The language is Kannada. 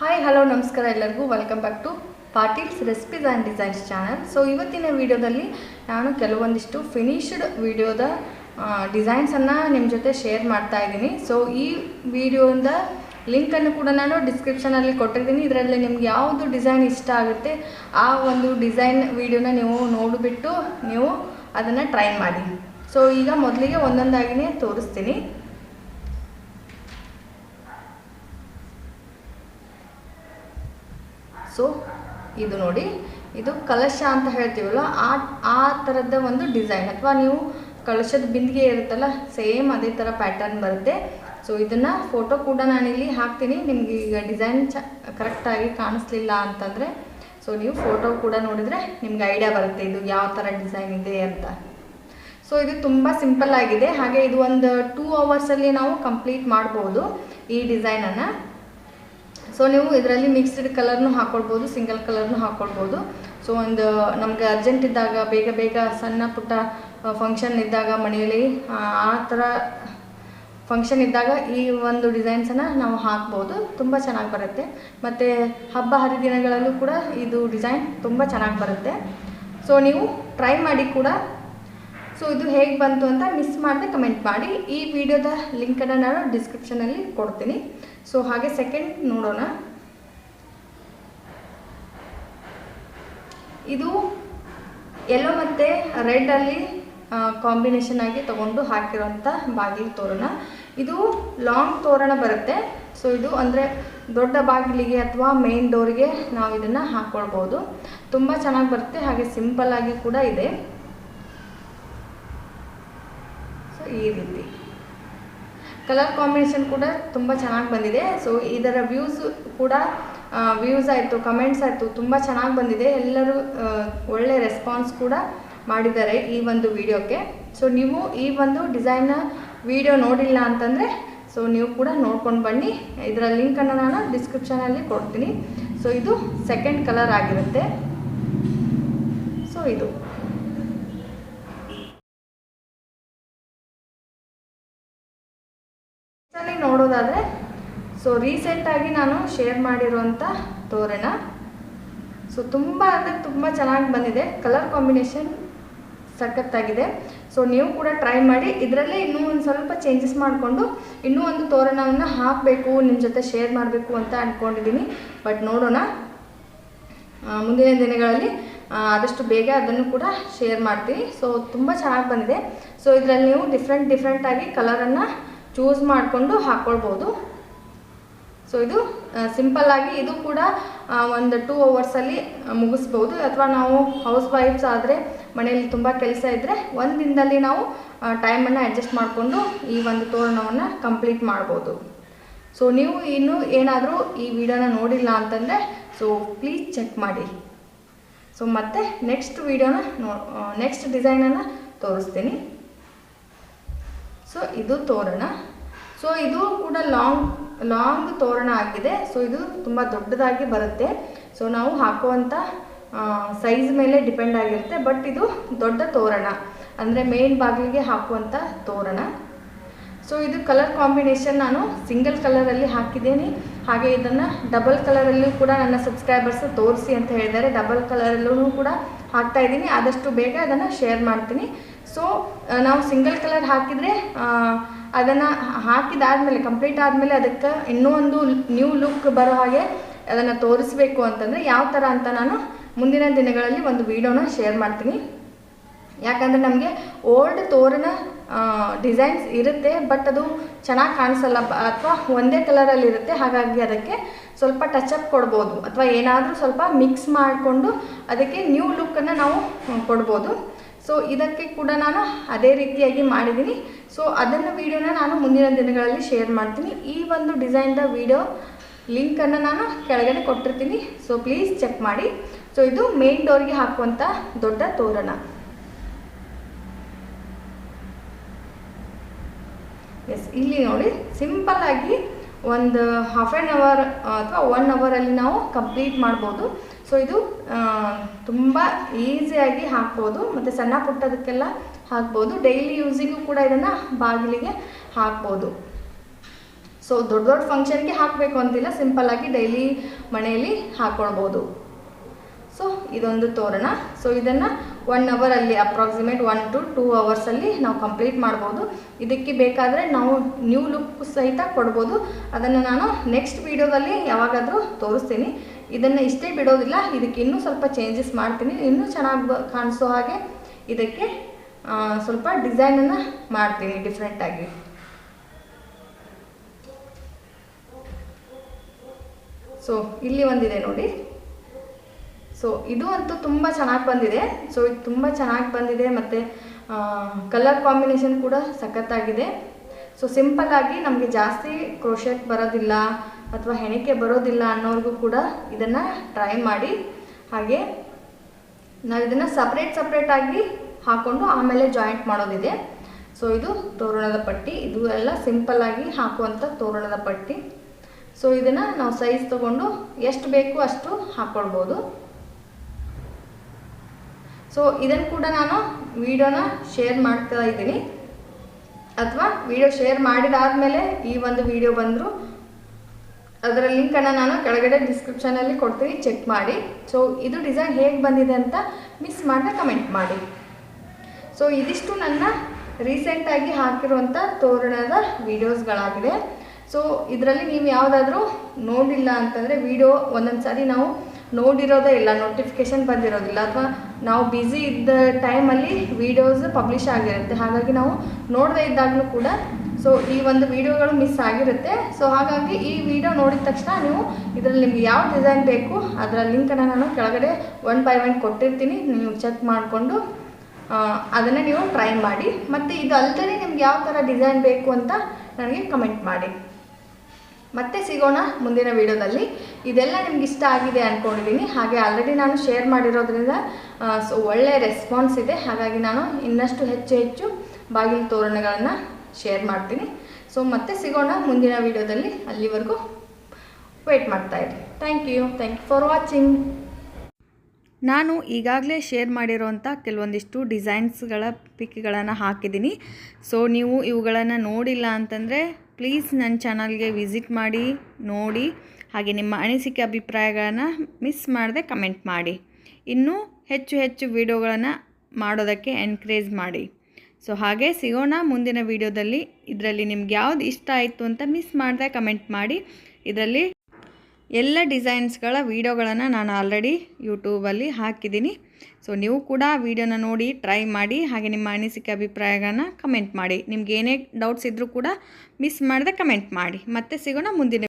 ಹಾಯ್ ಹಲೋ ನಮಸ್ಕಾರ ಎಲ್ಲರಿಗೂ. Welcome back to Patil's recipes and designs channel so ಇವತ್ತಿನ ವಿಡಿಯೋದಲ್ಲಿ ನಾನು ಕೆಲವೊಂದಿಷ್ಟು ಫಿನಿಶ್ಡ್ ವಿಡಿಯೋದ ಡಿಸೈನ್ಸನ್ನು ನಿಮ್ಮ ಜೊತೆ ಶೇರ್ ಮಾಡ್ತಾ ಇದ್ದೀನಿ. ಸೊ ಈ ವಿಡಿಯೋಯಿಂದ ಲಿಂಕನ್ನು ಕೂಡ ನಾನು ಡಿಸ್ಕ್ರಿಪ್ಷನಲ್ಲಿ ಕೊಟ್ಟಿದ್ದೀನಿ ಇದರಲ್ಲಿ ನಿಮ್ಗೆ ಯಾವುದು ಡಿಸೈನ್ ಇಷ್ಟ ಆಗುತ್ತೆ, ಆ ಒಂದು ಡಿಸೈನ್ ವಿಡಿಯೋನ ನೀವು ನೋಡಿಬಿಟ್ಟು ನೀವು ಅದನ್ನು ಟ್ರೈ ಮಾಡಿ. ಸೊ ಈಗ ಮೊದಲಿಗೆ ಒಂದೊಂದಾಗಿಯೇ ತೋರಿಸ್ತೀನಿ. ಸೊ ಇದು ನೋಡಿ, ಇದು ಕಲಶ ಅಂತ ಹೇಳ್ತೀವಲ್ಲ ಆ ಆ ಥರದ ಒಂದು ಡಿಸೈನ್. ಅಥವಾ ನೀವು ಕಲಶದ ಬಿಂದಿಗೆ ಇರುತ್ತಲ್ಲ, ಸೇಮ್ ಅದೇ ಥರ ಪ್ಯಾಟರ್ನ್ ಬರುತ್ತೆ. ಸೊ ಇದನ್ನು ಫೋಟೋ ಕೂಡ ನಾನು ಇಲ್ಲಿ ಹಾಕ್ತೀನಿ. ನಿಮಗೆ ಈಗ ಡಿಸೈನ್ ಚ ಕರೆಕ್ಟಾಗಿ ಕಾಣಿಸ್ಲಿಲ್ಲ ಅಂತಂದರೆ, ಸೊ ನೀವು ಫೋಟೋ ಕೂಡ ನೋಡಿದರೆ ನಿಮ್ಗೆ ಐಡಿಯಾ ಬರುತ್ತೆ ಇದು ಯಾವ ಥರ ಡಿಸೈನ್ ಇದೆ ಅಂತ. ಸೊ ಇದು ತುಂಬ ಸಿಂಪಲ್ ಆಗಿದೆ. ಹಾಗೆ ಇದು ಒಂದು ಟೂ ಅವರ್ಸಲ್ಲಿ ನಾವು ಕಂಪ್ಲೀಟ್ ಮಾಡ್ಬೋದು ಈ ಡಿಸೈನನ್ನು ಸೊ ನೀವು ಇದರಲ್ಲಿ ಮಿಕ್ಸ್ಡ್ ಕಲರ್ನು ಹಾಕ್ಕೊಳ್ಬೋದು ಸಿಂಗಲ್ ಕಲರ್ನು ಹಾಕ್ಕೊಳ್ಬೋದು ಸೊ ಒಂದು, ನಮಗೆ ಅರ್ಜೆಂಟ್ ಇದ್ದಾಗ, ಬೇಗ ಬೇಗ ಸಣ್ಣ ಪುಟ್ಟ ಫಂಕ್ಷನ್ ಇದ್ದಾಗ ಮನೆಯಲ್ಲಿ, ಆ ಥರ ಫಂಕ್ಷನ್ ಇದ್ದಾಗ ಈ ಒಂದು ಡಿಸೈನ್ಸನ್ನು ನಾವು ಹಾಕ್ಬೋದು. ತುಂಬ ಚೆನ್ನಾಗಿ ಬರುತ್ತೆ. ಮತ್ತು ಹಬ್ಬ ಹರಿದಿನಗಳಲ್ಲೂ ಕೂಡ ಇದು ಡಿಸೈನ್ ತುಂಬ ಚೆನ್ನಾಗಿ ಬರುತ್ತೆ. ಸೊ ನೀವು ಟ್ರೈ ಮಾಡಿ ಕೂಡ ಸೊ ಇದು ಹೇಗೆ ಬಂತು ಅಂತ ಮಿಸ್ ಮಾಡದೆ ಕಮೆಂಟ್ ಮಾಡಿ. ಈ ವಿಡಿಯೋದ ಲಿಂಕನ್ನು ನಾನು ಡಿಸ್ಕ್ರಿಪ್ಷನಲ್ಲಿ ಕೊಡ್ತೀನಿ. ಸೊ ಹಾಗೆ ಸೆಕೆಂಡ್ ನೋಡೋಣ. ಇದು ಎಲ್ಲೋ ಮತ್ತು ರೆಡಲ್ಲಿ ಕಾಂಬಿನೇಷನ್ ಆಗಿ ತಗೊಂಡು ಹಾಕಿರೋಂಥ ಬಾಗಿಲು ತೋರಣ. ಇದು ಲಾಂಗ್ ತೋರಣ ಬರುತ್ತೆ. ಸೊ ಇದು ಅಂದರೆ ದೊಡ್ಡ ಬಾಗಿಲಿಗೆ ಅಥವಾ ಮೇನ್ ಡೋರ್ಗೆ ನಾವು ಇದನ್ನು ಹಾಕ್ಕೊಳ್ಬೋದು ತುಂಬ ಚೆನ್ನಾಗಿ ಬರುತ್ತೆ, ಹಾಗೆ ಸಿಂಪಲ್ ಆಗಿ ಕೂಡ ಇದೆ ಸೊ ಈ ರೀತಿ. ಕಲರ್ ಕಾಂಬಿನೇಷನ್ ಕೂಡ ತುಂಬ ಚೆನ್ನಾಗಿ ಬಂದಿದೆ. ಸೊ ಇದರ ವ್ಯೂಸ್ ಕೂಡ ವ್ಯೂಸ್ ಆಯಿತು ಕಮೆಂಟ್ಸ್ ಆಯಿತು, ತುಂಬ ಚೆನ್ನಾಗಿ ಬಂದಿದೆ. ಎಲ್ಲರೂ ಒಳ್ಳೆ ರೆಸ್ಪಾನ್ಸ್ ಕೂಡ ಮಾಡಿದ್ದಾರೆ ಈ ಒಂದು ವಿಡಿಯೋಕ್ಕೆ ಸೊ ನೀವು ಈ ಒಂದು ಡಿಸೈನ್ ವಿಡಿಯೋ ನೋಡಿಲ್ಲ ಅಂತಂದರೆ ಸೊ ನೀವು ಕೂಡ ನೋಡ್ಕೊಂಡು ಬನ್ನಿ. ಇದರ ಲಿಂಕನ್ನು ನಾನು ಡಿಸ್ಕ್ರಿಪ್ಷನಲ್ಲಿ ಕೊಡ್ತೀನಿ. ಸೊ ಇದು ಸೆಕೆಂಡ್ ಕಲರ್ ಆಗಿರುತ್ತೆ. ಸೊ ಇದು. ನೋಡೋದಾದರೆ ಸೊ ರೀಸೆಂಟಾಗಿ ನಾನು ಶೇರ್ ಮಾಡಿರುವಂಥ ತೋರಣ. ಸೊ ತುಂಬ ಅಂದರೆ ತುಂಬ ಚೆನ್ನಾಗಿ ಬಂದಿದೆ. ಕಲರ್ ಕಾಂಬಿನೇಷನ್ ಸಖತ್ತಾಗಿದೆ. ಸೊ ನೀವು ಕೂಡ ಟ್ರೈ ಮಾಡಿ, ಇದರಲ್ಲೇ ಇನ್ನೂ ಒಂದು ಸ್ವಲ್ಪ ಚೇಂಜಸ್ ಮಾಡಿಕೊಂಡು ಇನ್ನೂ ಒಂದು ತೋರಣವನ್ನು ಹಾಕಬೇಕು ನಿಮ್ಮ ಜೊತೆ ಶೇರ್ ಮಾಡಬೇಕು ಅಂತ ಅಂದ್ಕೊಂಡಿದ್ದೀನಿ ಬಟ್ ನೋಡೋಣ. ಮುಂದಿನ ದಿನಗಳಲ್ಲಿ ಆದಷ್ಟು ಬೇಗ ಅದನ್ನು ಕೂಡ ಶೇರ್ ಮಾಡ್ತೀನಿ. ಸೊ ತುಂಬ ಚೆನ್ನಾಗಿ ಬಂದಿದೆ. ಸೊ ಇದರಲ್ಲಿ ನೀವು ಡಿಫ್ರೆಂಟ್ ಡಿಫ್ರೆಂಟಾಗಿ ಕಲರನ್ನು ಚೂಸ್ ಮಾಡಿಕೊಂಡು ಹಾಕ್ಕೊಳ್ಬೋದು ಸೊ ಇದು ಸಿಂಪಲ್ ಆಗಿ ಇದು ಕೂಡ ಒಂದು ಟೂ ಅವರ್ಸಲ್ಲಿ ಮುಗಿಸ್ಬೋದು. ಅಥವಾ ನಾವು ಹೌಸ್ ವೈಫ್ಸ್ ಆದರೆ, ಮನೆಯಲ್ಲಿ ತುಂಬ ಕೆಲಸ ಇದ್ದರೆ ಒಂದು ದಿನದಲ್ಲಿ ನಾವು ಟೈಮನ್ನು ಅಡ್ಜಸ್ಟ್ ಮಾಡಿಕೊಂಡು ಈ ಒಂದು ತೋರಣವನ್ನು ಕಂಪ್ಲೀಟ್ ಮಾಡ್ಬೋದು. ಸೊ ನೀವು ಇನ್ನೂ ಏನಾದರೂ ಈ ವಿಡಿಯೋನ ನೋಡಿಲ್ಲ ಅಂತಂದರೆ ಸೊ ಪ್ಲೀಸ್ ಚೆಕ್ ಮಾಡಿ. ಸೊ ಮತ್ತೆ ನೆಕ್ಸ್ಟ್ ವಿಡಿಯೋನ ನೋ ನೆಕ್ಸ್ಟ್ ಡಿಸೈನನ್ನು ತೋರಿಸ್ತೀನಿ. ಸೊ ಇದು ತೋರಣ. ಸೊ ಇದು ಕೂಡ ಲಾಂಗ್ ಲಾಂಗ್ ತೋರಣ ಆಗಿದೆ. ಸೊ ಇದು ತುಂಬ ದೊಡ್ಡದಾಗಿ ಬರುತ್ತೆ. ಸೊ ನಾವು ಹಾಕುವಂಥ ಸೈಜ್ ಮೇಲೆ ಡಿಪೆಂಡ್ ಆಗಿರುತ್ತೆ. ಬಟ್ ಇದು ದೊಡ್ಡ ತೋರಣ. ಅಂದರೆ ಮೇನ್ ಬಾಗಿಲಿಗೆ ಹಾಕುವಂಥ ತೋರಣ. ಸೊ ಇದು ಕಲರ್ ಕಾಂಬಿನೇಷನ್ ನಾನು ಸಿಂಗಲ್ ಕಲರಲ್ಲಿ ಹಾಕಿದ್ದೀನಿ. ಹಾಗೆ ಇದನ್ನು ಡಬಲ್ ಕಲರಲ್ಲೂ ಕೂಡ ನನ್ನ ಸಬ್ಸ್ಕ್ರೈಬರ್ಸ್ ತೋರಿಸಿ ಅಂತ ಹೇಳಿದ್ದಾರೆ. ಡಬಲ್ ಕಲರಲ್ಲೂ ಕೂಡ ಹಾಕ್ತಾ ಇದ್ದೀನಿ. ಆದಷ್ಟು ಬೇಗ ಅದನ್ನು ಶೇರ್ ಮಾಡ್ತೀನಿ. ಸೊ ನಾವು ಸಿಂಗಲ್ ಕಲರ್ ಹಾಕಿದರೆ ಅದನ್ನು ಹಾಕಿದಾದಮೇಲೆ ಕಂಪ್ಲೀಟ್ ಆದಮೇಲೆ ಅದಕ್ಕೆ ಇನ್ನೂ ಒಂದು ನ್ಯೂ ಲುಕ್ ಬರೋ ಹಾಗೆ ಅದನ್ನು ತೋರಿಸ್ಬೇಕು ಅಂತಂದರೆ ಯಾವ ಥರ ಅಂತ ನಾನು ಮುಂದಿನ ದಿನಗಳಲ್ಲಿ ಒಂದು ವಿಡಿಯೋನ ಶೇರ್ ಮಾಡ್ತೀನಿ. ಯಾಕಂದರೆ ನಮಗೆ ಓಲ್ಡ್ ತೋರಣ ಡಿಸೈನ್ಸ್ ಇರುತ್ತೆ ಬಟ್ ಅದು ಚೆನ್ನಾಗಿ ಕಾಣಿಸಲ್ಲ ಅಥವಾ ಒಂದೇ ಕಲರಲ್ಲಿ ಇರುತ್ತೆ, ಹಾಗಾಗಿ ಅದಕ್ಕೆ ಸ್ವಲ್ಪ ಟಚಪ್ ಕೊಡ್ಬೋದು, ಅಥವಾ ಏನಾದರೂ ಸ್ವಲ್ಪ ಮಿಕ್ಸ್ ಮಾಡಿಕೊಂಡು ಅದಕ್ಕೆ ನ್ಯೂ ಲುಕ್ಕನ್ನು ನಾವು ಕೊಡ್ಬೋದು. ಸೊ ಇದಕ್ಕೆ ಕೂಡ ನಾನು ಅದೇ ರೀತಿಯಾಗಿ ಮಾಡಿದ್ದೀನಿ. ಸೊ ಅದನ್ನು ವಿಡಿಯೋನ ನಾನು ಮುಂದಿನ ದಿನಗಳಲ್ಲಿ ಶೇರ್ ಮಾಡ್ತೀನಿ. ಈ ಒಂದು ಡಿಸೈನ್ದ ವಿಡಿಯೋ ಲಿಂಕನ್ನು ನಾನು ಕೆಳಗಡೆ ಕೊಟ್ಟಿರ್ತೀನಿ. ಸೊ ಪ್ಲೀಸ್ ಚೆಕ್ ಮಾಡಿ. ಸೊ ಇದು ಮೇನ್ ಡೋರ್ಗೆ ಹಾಕುವಂಥ ದೊಡ್ಡ ತೋರಣ. ಎಸ್ ಇಲ್ಲಿ ನೋಡಿ. ಸಿಂಪಲ್ ಆಗಿ ಒಂದು ಹಾಫ್ ಆ್ಯನ್ ಅವರ್ ಅಥವಾ ಒನ್ ಅವರಲ್ಲಿ ನಾವು ಕಂಪ್ಲೀಟ್ ಮಾಡ್ಬೋದು. ಸೊ ಇದು ತುಂಬ ಈಸಿಯಾಗಿ ಹಾಕ್ಬೋದು. ಮತ್ತು ಸಣ್ಣ ಪುಟ್ಟದಕ್ಕೆಲ್ಲ ಹಾಕ್ಬೋದು. ಡೈಲಿ ಯೂಸಿಗೂ ಕೂಡ ಇದನ್ನು ಬಾಗಿಲಿಗೆ ಹಾಕ್ಬೋದು. ಸೊ ದೊಡ್ಡ ದೊಡ್ಡ ಫಂಕ್ಷನ್ಗೆ ಹಾಕಬೇಕು ಅಂತಿಲ್ಲ. ಸಿಂಪಲ್ಲಾಗಿ ಡೈಲಿ ಮನೆಯಲ್ಲಿ ಹಾಕ್ಕೊಳ್ಬೋದು ಸೊ ಇದೊಂದು ತೋರಣ. ಸೊ ಇದನ್ನು ಒನ್ ಅವರಲ್ಲಿ ಅಪ್ರಾಕ್ಸಿಮೇಟ್ ಒನ್ ಟು ಟೂ ಅವರ್ಸಲ್ಲಿ ನಾವು ಕಂಪ್ಲೀಟ್ ಮಾಡ್ಬೋದು. ಇದಕ್ಕೆ ಬೇಕಾದರೆ ನಾವು ನ್ಯೂ ಲುಕ್ ಸಹಿತ ಕೊಡ್ಬೋದು. ಅದನ್ನು ನಾನು ನೆಕ್ಸ್ಟ್ ವೀಡಿಯೋದಲ್ಲಿ ಯಾವಾಗಾದರೂ ತೋರಿಸ್ತೀನಿ. ಇದನ್ನು ಇಷ್ಟೇ ಬಿಡೋದಿಲ್ಲ. ಇದಕ್ಕೆ ಇನ್ನೂ ಸ್ವಲ್ಪ ಚೇಂಜಸ್ ಮಾಡ್ತೀನಿ. ಇನ್ನೂ ಚೆನ್ನಾಗಿ ಕಾಣಿಸೋ ಹಾಗೆ ಇದಕ್ಕೆ ಸ್ವಲ್ಪ ಡಿಸೈನನ್ನು ಮಾಡ್ತೀನಿ ಡಿಫ್ರೆಂಟಾಗಿ ಸೊ ಇಲ್ಲಿ ಒಂದಿದೆ ನೋಡಿ. ಸೊ ಇದು ಅಂತೂ ತುಂಬ ಚೆನ್ನಾಗಿ ಬಂದಿದೆ. ಸೊ ಇದು ತುಂಬ ಚೆನ್ನಾಗಿ ಬಂದಿದೆ ಮತ್ತು ಕಲರ್ ಕಾಂಬಿನೇಷನ್ ಕೂಡ ಸಖತ್ತಾಗಿದೆ. ಸೊ ಸಿಂಪಲ್ಲಾಗಿ ನಮಗೆ ಜಾಸ್ತಿ ಕ್ರೋಶೆಟ್ ಬರೋದಿಲ್ಲ ಅಥವಾ ಹೆಣಿಕೆ ಬರೋದಿಲ್ಲ ಅನ್ನೋರಿಗೂ ಕೂಡ ಇದನ್ನು ಟ್ರೈ ಮಾಡಿ. ಹಾಗೆ ನಾವು ಇದನ್ನು ಸಪ್ರೇಟ್ ಸಪ್ರೇಟಾಗಿ ಹಾಕ್ಕೊಂಡು ಆಮೇಲೆ ಜಾಯಿಂಟ್ ಮಾಡೋದಿದೆ. ಸೊ ಇದು ತೋರಣದ ಪಟ್ಟಿ. ಇದು ಎಲ್ಲ ಸಿಂಪಲ್ಲಾಗಿ ಹಾಕುವಂಥ ತೋರಣದ ಪಟ್ಟಿ. ಸೊ ಇದನ್ನು ನಾವು ಸೈಜ್ ತೊಗೊಂಡು ಎಷ್ಟು ಬೇಕು ಅಷ್ಟು ಹಾಕ್ಕೊಳ್ಬೋದು ಸೊ ಇದನ್ನು ಕೂಡ ನಾನು ವಿಡಿಯೋನ ಶೇರ್ ಮಾಡ್ತಾ ಇದ್ದೀನಿ. ಅಥವಾ ವಿಡಿಯೋ ಶೇರ್ ಮಾಡಿದಾದ್ಮೇಲೆ ಈ ಒಂದು ವಿಡಿಯೋ ಬಂದರೂ. ಅದರ ಲಿಂಕನ್ನು ನಾನು ಕೆಳಗಡೆ ಡಿಸ್ಕ್ರಿಪ್ಷನಲ್ಲಿ ಕೊಡ್ತೀನಿ ಚೆಕ್ ಮಾಡಿ. ಸೊ ಇದು ಡಿಸೈನ್ ಹೇಗೆ ಬಂದಿದೆ ಅಂತ ಮಿಸ್ ಮಾಡಿದೆ ಕಮೆಂಟ್ ಮಾಡಿ. ಸೊ ಇದಿಷ್ಟು ನನ್ನ ರೀಸೆಂಟಾಗಿ ಹಾಕಿರುವಂಥ ತೋರಣದ ವಿಡಿಯೋಸ್ಗಳಾಗಿದೆ ಸೊ ಇದರಲ್ಲಿ ನೀವು ಯಾವುದಾದ್ರೂ ನೋಡಿಲ್ಲ ಅಂತಂದರೆ ವಿಡಿಯೋ ಒಂದೊಂದು ಸಾರಿ ನಾವು ನೋಡಿರೋದೇ ಇಲ್ಲ ನೋಟಿಫಿಕೇಶನ್ ಬಂದಿರೋದಿಲ್ಲ. ಅಥವಾ ನಾವು ಬ್ಯುಸಿ ಇದ್ದ ಟೈಮಲ್ಲಿ ವೀಡಿಯೋಸ್ ಪಬ್ಲಿಷ್ ಆಗಿರುತ್ತೆ. ಹಾಗಾಗಿ ನಾವು ನೋಡದೇ ಇದ್ದಾಗಲೂ ಕೂಡ ಸೊ ಈ ಒಂದು ವಿಡಿಯೋಗಳು ಮಿಸ್ ಆಗಿರುತ್ತೆ. ಸೊ ಹಾಗಾಗಿ ಈ ವಿಡಿಯೋ ನೋಡಿದ ತಕ್ಷಣ ನೀವು ಇದರಲ್ಲಿ ನಿಮ್ಗೆ ಯಾವ ಡಿಸೈನ್ ಬೇಕು, ಅದರ ಲಿಂಕನ್ನು ನಾನು ಕೆಳಗಡೆ ಒನ್ ಬೈ ಒನ್ ಕೊಟ್ಟಿರ್ತೀನಿ. ನೀವು ಚೆಕ್ ಮಾಡಿಕೊಂಡು ಅದನ್ನು ನೀವು ಟ್ರೈ ಮಾಡಿ. ಮತ್ತು ಇದು ಅಲ್ಲದೆ ನಿಮ್ಗೆ ಯಾವ ಥರ ಡಿಸೈನ್ ಬೇಕು ಅಂತ ನನಗೆ ಕಮೆಂಟ್ ಮಾಡಿ. ಮತ್ತೆ ಸಿಗೋಣ ಮುಂದಿನ ವಿಡಿಯೋದಲ್ಲಿ. ಇದೆಲ್ಲ ನಿಮ್ಗೆ ಇಷ್ಟ ಆಗಿದೆ ಅಂದ್ಕೊಂಡಿದ್ದೀನಿ ಹಾಗೆ ಆಲ್ರೆಡಿ ನಾನು ಶೇರ್ ಮಾಡಿರೋದ್ರಿಂದ ಸೊ ಒಳ್ಳೆಯ ರೆಸ್ಪಾನ್ಸ್ ಇದೆ. ಹಾಗಾಗಿ ನಾನು ಇನ್ನಷ್ಟು ಹೆಚ್ಚು ಹೆಚ್ಚು ಬಾಗಿಲು ತೋರಣಗಳನ್ನು ಶೇರ್ ಮಾಡ್ತೀನಿ. ಸೊ ಮತ್ತೆ ಸಿಗೋಣ ಮುಂದಿನ ವಿಡಿಯೋದಲ್ಲಿ. ಅಲ್ಲಿವರೆಗೂ wait ಮಾಡ್ತಾಯಿರಿ thank you thank you for watching ನಾನು ಈಗಾಗಲೇ ಶೇರ್ ಮಾಡಿರೋಂಥ ಕೆಲವೊಂದಿಷ್ಟು ಡಿಸೈನ್ಸ್ಗಳ ಪಿಕ್ಗಳನ್ನು ಹಾಕಿದ್ದೀನಿ. ಸೊ, ನೀವು ಇವುಗಳನ್ನು ನೋಡಿಲ್ಲ ಅಂತಂದರೆ ಪ್ಲೀಸ್ ನನ್ನ ಚಾನಲ್ಗೆ ವಿಸಿಟ್ ಮಾಡಿ, ನೋಡಿ. ಹಾಗೆ ನಿಮ್ಮ ಅನಿಸಿಕೆ ಅಭಿಪ್ರಾಯಗಳನ್ನು ಮಿಸ್ ಮಾಡದೆ ಕಮೆಂಟ್ ಮಾಡಿ. ಇನ್ನೂ ಹೆಚ್ಚು ಹೆಚ್ಚು ವಿಡಿಯೋಗಳನ್ನು ಮಾಡೋದಕ್ಕೆ ಎನ್ಕರೇಜ್ ಮಾಡಿ. ಸೊ, ಹಾಗೆ ಸಿಗೋಣ ಮುಂದಿನ ವಿಡಿಯೋದಲ್ಲಿ. ಇದರಲ್ಲಿ ನಿಮ್ಗೆ ಯಾವ್ದು ಇಷ್ಟ ಆಯಿತು ಅಂತ ಮಿಸ್ ಮಾಡದೆ ಕಮೆಂಟ್ ಮಾಡಿ. ಇದರಲ್ಲಿ ಎಲ್ಲ ಡಿಸೈನ್ಸ್ಗಳ ವೀಡಿಯೋಗಳನ್ನು ನಾನು ಆಲ್ರೆಡಿ ಯೂಟ್ಯೂಬಲ್ಲಿ ಹಾಕಿದ್ದೀನಿ. ಸೊ, ನೀವು ಕೂಡ ಆ ವಿಡಿಯೋನ ನೋಡಿ ಟ್ರೈ ಮಾಡಿ, ಹಾಗೆ ನಿಮ್ಮ ಅನಿಸಿಕೆ ಅಭಿಪ್ರಾಯಗಳನ್ನ ಕಮೆಂಟ್ ಮಾಡಿ. ನಿಮ್ಗೆ ಏನೇ ಡೌಟ್ಸ್ ಇದ್ದರೂ ಕೂಡ ಮಿಸ್ ಮಾಡದೆ ಕಮೆಂಟ್ ಮಾಡಿ. ಮತ್ತೆ ಸಿಗೋಣ ಮುಂದಿನ